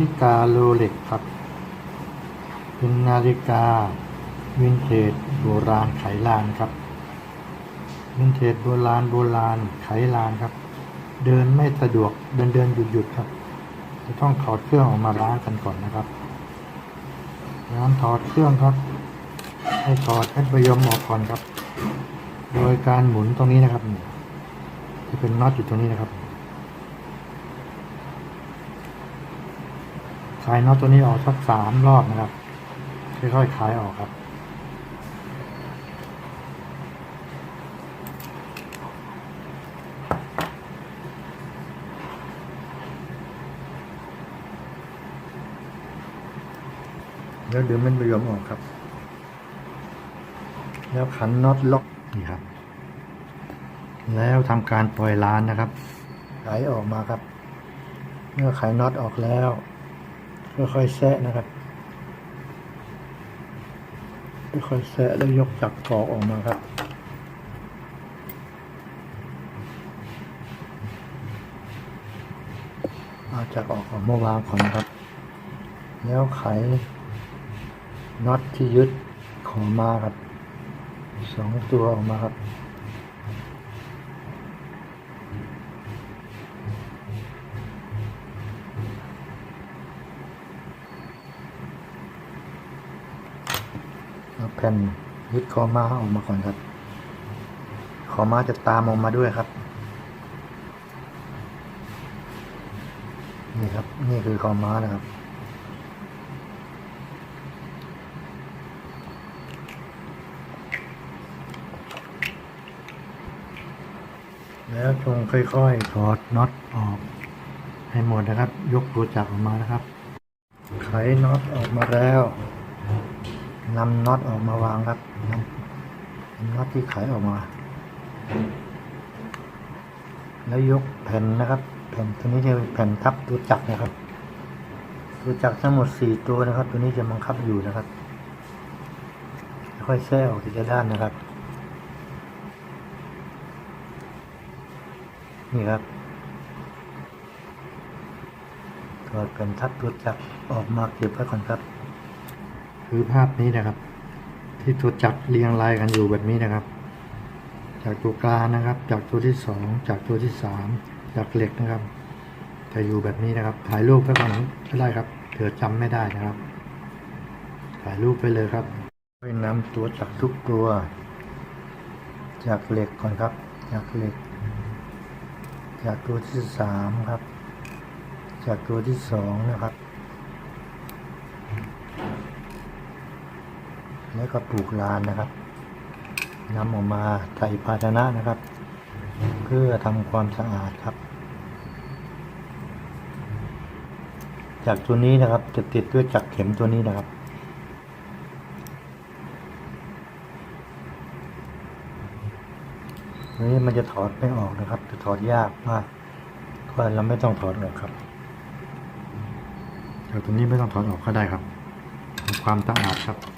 ฬิกาโรเล็กครับ เป็นนาฬิกาวินเทจโบราณไขลานครับ วินเทจโบราณโบราณไขลานครับ เดินไม่สะดวกเดินเดินหยุดหยุดครับ จะต้องถอดเครื่องออกมาล้างกันก่อนนะครับงานถอดเครื่องครับ ให้ถอดให้ประยมออกก่อนครับ โดยการหมุนตรงนี้นะครับนี่ที่เป็นน็อตอยู่ตรงนี้นะครับ คลายน็อตตัวนี้ออกสักสามรอบนะครับ ค่อยๆคลายออกครับ แล้วดึงมันไประยมออกครับ แล้วขันน็อตล็อกนี่ครับ แล้วทำการปล่อยล้านนะครับไขออกมาครับเมื่อไขน็อตออกแล้ว ค่อยๆแซะนะครับค่อยๆแซะแล้วยกจักกอกออกมาครับเอาจักออกของเมื่อวางก่อนนะครับ แล้วไขน็อตที่ยึดของมาครับสองตัวออกมาครับ ผ่นยึดคอม้าออกมาก่อนครับ คอม้าจะตามออกมาด้วยครับ นี่ครับนี่คือคอม้านะครับ แล้วจงค่อยๆถอดน็อตออก ให้หมดนะครับ ยกตัวจักรออกมานะครับ ไขน็อตออกมาแล้ว นำน็อตออกมาวางครับน,น็อตที่ไขออกมา แล้วยกแผ่นนะครับ แผ่นตัวนี้จะเป็นแผ่นทับตัวจักรนะครับ ตัวจักรทั้งหมดสี่ตัวนะครับ ตัวนี้จะบังคับอยู่นะครับ ค่อยแท้ออกทีละด้านนะครับ นี่ครับถอดแผ่นทับตัวจักรออกมาเก็บไว้ก่อนครับ คือภาพนี้นะครับ ที่ตัวจักเรียงรายกันอยู่แบบนี้นะครับ จากตัวกลางนะครับ จากตัวที่สองจากตัวที่สามจากเหล็กนะครับจะอยู่แบบนี้นะครับ ถ่ายรูปไว้ก่อนก็ได้ครับเผื่อจำไม่ได้นะครับ ถ่ายรูปไปเลยครับไปนำตัวจักทุกตัว จากเหล็กก่อนครับ จากเหล็ก จากตัวที่สามครับ จากตัวที่สองนะครับ แล้วก็ปลูกลานนะครับนำออกมาใส่ภาชนะนะครับ เพื่อทำความสะอาดครับ จากตัวนี้นะครับจะติดด้วยจักเข็มตัวนี้นะครับนี้มันจะถอดไม่ออกนะครับ จะถอดยากมากเพราะเราไม่ต้องถอดออกครับจากตัวนี้ไม่ต้องถอดออกก็ได้ครับทำความสะอาดครับ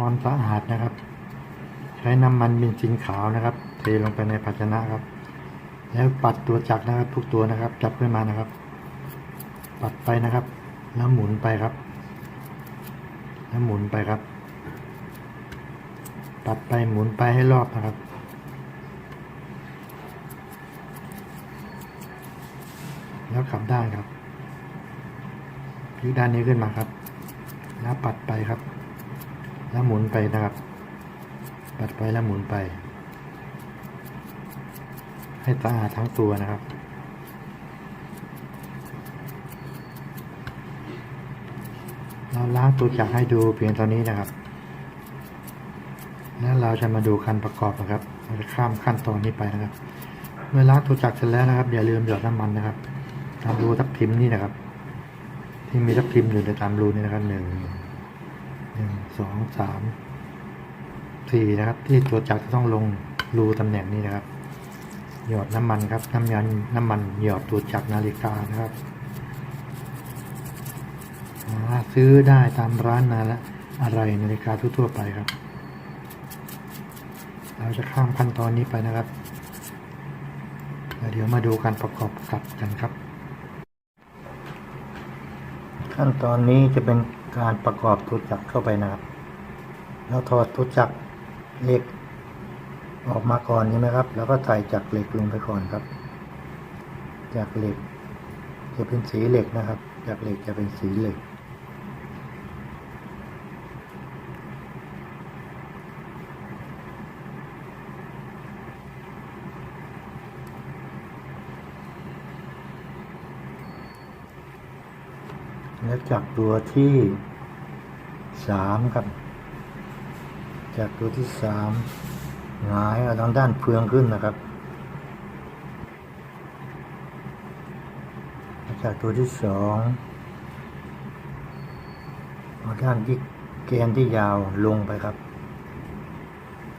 ความสะอาดนะครับ ใช้น้ำมันเบนซินขาวนะครับ เทลงไปในภาชนะครับ แล้วปัดตัวจักรนะครับ ทุกตัวนะครับ จับขึ้นมานะครับ ปัดไปนะครับ แล้วหมุนไปครับ แล้วหมุนไปครับ ปัดไปหมุนไปให้รอบนะครับแล้วกลับด้านครับพลิกด้านนี้ขึ้นมาครับ แล้วปัดไปครับ แล้วหมุนไปนะครับ ปัดไปแล้วหมุนไป ให้สะอาดทั้งตัวนะครับ เราล้างตัวจักรให้ดูเพียงตอนนี้นะครับ แล้วเราจะมาดูขั้นประกอบนะครับ เราจะข้ามขั้นตอนนี้ไปนะครับ เมื่อล้างตัวจักรเสร็จแล้วนะครับ อย่าลืมหยอดน้ำมันนะครับ ตามรูทับทิมนี่นะครับ ที่มีทับทิมอยู่ในตามรูนี่นะครับหนึ่ง หนึ่งสองสามสี่นะครับ ที่ตัวจักรจะต้องลงรูตำแหน่งนี้นะครับ หยอดน้ำมันครับ น้ำยันน้ำมันหยอดตัวจักรนาฬิกานะครับซื้อได้ตามร้านนาละอะไรนาฬิกาทั่วๆไปครับ เราจะข้ามขั้นตอนนี้ไปนะครับเดี๋ยวมาดูการประกอบกลับกันครับ ขั้นตอนนี้จะเป็น การประกอบทุจักรเข้าไปนะครับ เราถอดทุจักรเหล็กออกมาก่อนใช่ไหมครับ แล้วก็ใส่จักรเหล็กลงไปก่อนครับ จากเหล็กจะเป็นสีเหล็กนะครับ จากเหล็กจะเป็นสีเหล็ก จากตัวที่สามครับ จากตัวที่สามหงายเอาทางด้านเฟืองขึ้นนะครับ จากตัวที่สองเอาด้านที่แกนที่ยาวลงไปครับ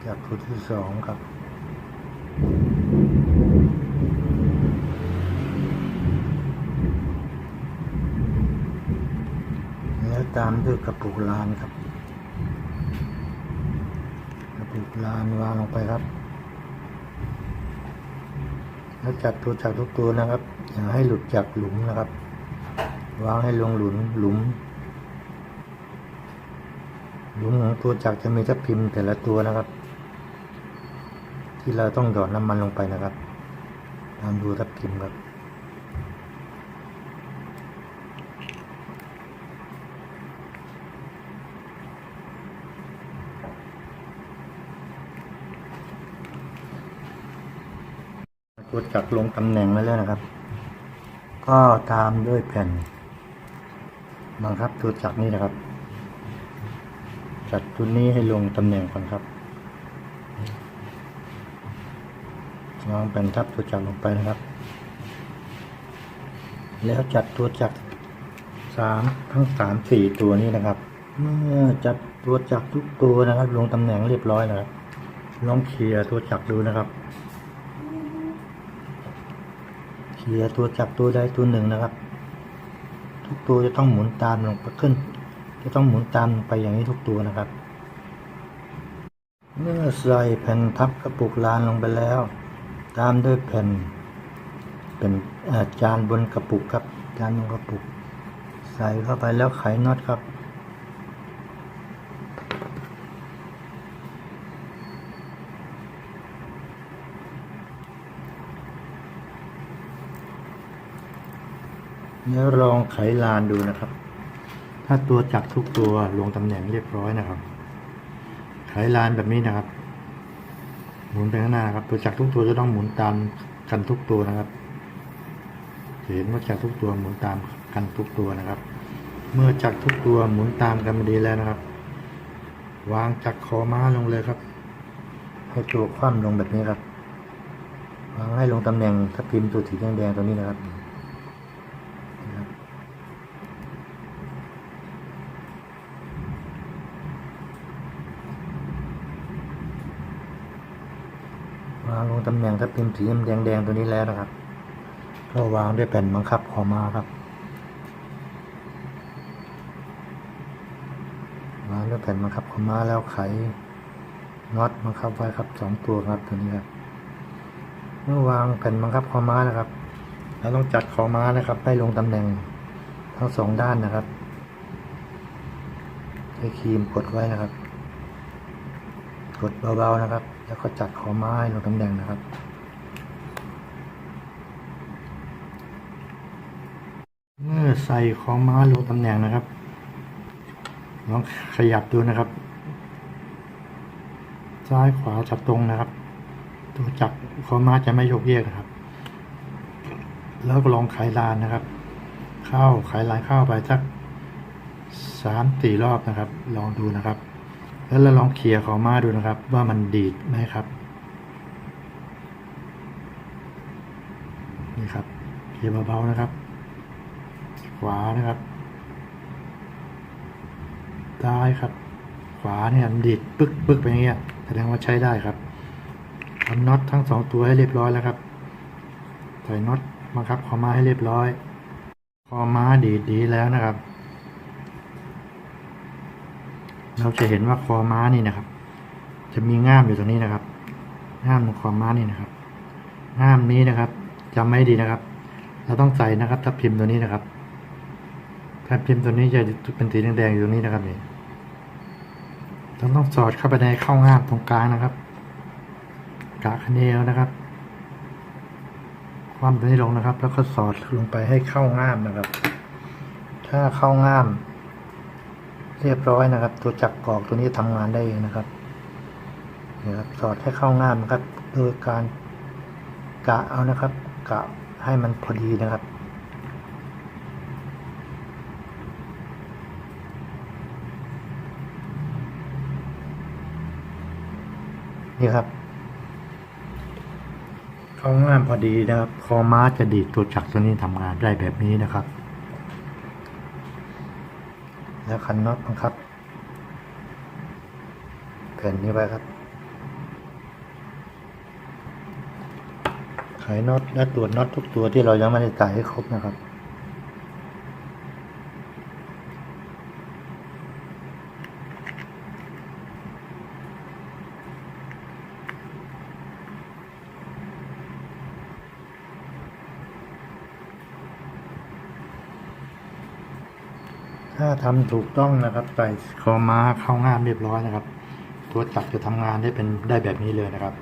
จากตัวที่สองครับ แล้ว ตามด้วยกระปุกลานครับ กระปุกลานวางลงไปครับ แล้วจัดตัวจักรทุกตัวนะครับ อย่าให้หลุดจากหลุมนะครับ วางให้ลงหลุมหลุม หลุมของตัวจักรจะมีทับพิมพ์แต่ละตัวนะครับ ที่เราต้องหยอดน้ำมันลงไปนะครับตามดูทับพิมพ์ครับ ตัวจักรลงตำแหน่งไว้แล้วนะครับ ก็ตามด้วยแผ่นบังคับตัวจักรนี้นะครับ จัดตัวนี้ให้ลงตำแหน่งก่อนครับวางแผ่นทับตัวจักรลงไปนะครับ แล้วจัดตัวจักรสามทั้งสามสี่ตัวนี้นะครับ เมื่อจัดตัวจักรทุกตัวนะครับ ลงตำแหน่งเรียบร้อยนะครับลองเคลียร์ตัวจักรดูนะครับ เคลียตัวจักรตัวใดตัวหนึ่งนะครับ ทุกตัวจะต้องหมุนตามลงไปขึ้น จะต้องหมุนตามลงไปอย่างนี้ทุกตัวนะครับ เมื่อใส่แผ่นทับกระปุกลานลงไปแล้ว ตามด้วยแผ่นเป็นจานบนกระปุกครับ จานบนกระปุก ใส่เข้าไปแล้วไขน็อตครับ แล้วลองไขลานดูนะครับ ถ้าตัวจักรทุกตัวลงตำแหน่งเรียบร้อยนะครับ ไขลานแบบนี้นะครับ หมุนไปข้างหน้าครับ ตัวจักรทุกตัวจะต้องหมุนตามกันทุกตัวนะครับ เห็นว่าจักรทุกตัวหมุนตามกันทุกตัวนะครับ เมื่อจักรทุกตัวหมุนตามกันมาดีแล้วนะครับ วางจักรคอม้าลงเลยครับให้ตัวคว่ำลงแบบนี้ครับวางให้ลงตำแหน่งถ้าพิมตัวสีแดงๆตัวนี้นะครับวางลง ตำแหน่งถ้าเป็นสีแดงๆตัวนี้แล้วนะครับ ก็วางด้วยแผ่นบังคับขอมาครับ วางด้วยแผ่นบังคับขอมาแล้วไขน็อตบังคับไว้ครับสองตัวครับตัวนี้ครับ เมื่อวางแผ่นบังคับขอมาแล้วครับ เราต้องจัดขอม้านะครับ ให้ลงตำแหน่งทั้งสองด้านนะครับใช้ครีมกดไว้นะครับ กดเบาๆนะครับ แล้วก็จัดขอม้าลงตำแหน่งนะครับ เมื่อใส่ขอม้าลงตำแหน่งนะครับลองขยับดูนะครับ ซ้ายขวาจับตรงนะครับ ตัวจับขอม้าจะไม่โยกเยกนะครับ แล้วก็ลองไขลานนะครับ เข้าไขลานเข้าไปสักสามสี่รอบนะครับ ลองดูนะครับ แล้วเราลองเขี่ยของมาดูนะครับ ว่ามันดีดไหมครับ นี่ครับเขี่ยเบาๆนะครับ ขวานะครับซ้ายครับ ขวาเนี่ยมันดีดปึ๊กปึ๊กไปอย่างเงี้ยแสดงว่าใช้ได้ครับทำน็อตทั้งสองตัวให้เรียบร้อยแล้วครับใส่น็อตบังคับคอม้าให้เรียบร้อย คอม้าดีดดีแล้วนะครับ เราจะเห็นว่าคอม้านี่นะครับ จะมีง่ามอยู่ตรงนี้นะครับ ง่ามของคอม้านี่นะครับ ง่ามนี้นะครับจำไม่ดีนะครับ เราต้องใส่นะครับทับพิมพ์ตัวนี้นะครับทับพิมพ์ตัวนี้จะเป็นสีแดงๆอยู่ตรงนี้นะครับนี่เราต้องสอดเข้าไปในเข้าง่ามตรงกลางนะครับกะคะเนลนะครับความตัวนี้ลงนะครับ แล้วก็สอดลงไปให้เข้าง่ามนะครับ ถ้าเข้าง่าม เรียบร้อยนะครับ ตัวจักรกรอกตัวนี้ทำงานได้เองนะครับนี่ครับสอดให้เข้าง่ามนะครับ โดยการกะเอานะครับ กะให้มันพอดีนะครับนี่ครับเข้าง่ามพอดีนะครับ คอม้าจะดีดตัวจักรตัวนี้ทำงานได้แบบนี้นะครับ แล้วคันน็อตบังคับแผ่นนี้ไปครับ ไขน็อตและตรวจน็อตทุกตัวที่เรายังไม่ได้ใส่ให้ครบนะครับ ถ้าทำถูกต้องนะครับใส่คอม้าเข้างามเรียบร้อยนะครับ ตัวจักรจะทำงานได้เป็นได้แบบนี้เลยนะครับ